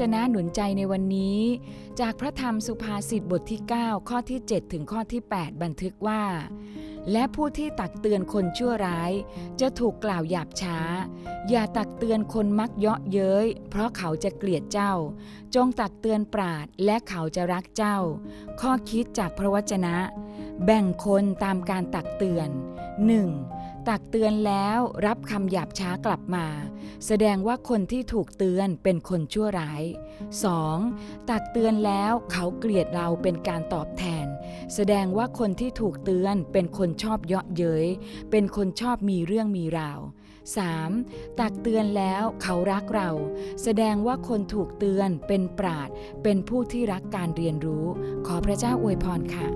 จนะหนุนใจในวันนี้ จากพระธรรมสุภาษิตบทที่ 9 ข้อที่ 7 ถึงข้อที่ 8 บันทึกว่า และผู้ที่ตักเตือนคนชั่วร้าย จะถูกกล่าวหยาบช้า อย่าตักเตือนคนมักเยาะเย้ย เพราะเขาจะเกลียดเจ้า จงตักเตือนปราดและเขาจะรักเจ้า ข้อคิดจากพระวจนะ แบ่งคนตามการตักเตือน 1. ตักเตือนแล้วรับคำหยาบช้ากลับมา แสดงว่าคนที่ถูกเตือนเป็นคนชั่วร้าย 2. ตักเตือนแล้วเขาเกลียดเราเป็นการตอบแทน แสดงว่าคนที่ถูกเตือนเป็นคนชอบเยาะเย้ยเป็นคนชอบมีเรื่องมีราว 3. ตักเตือนแล้วเขารักเรา แสดงว่าคนถูกเตือนเป็นปราดเป็นผู้ที่รักการเรียนรู้ ขอพระเจ้าอวยพรค่ะ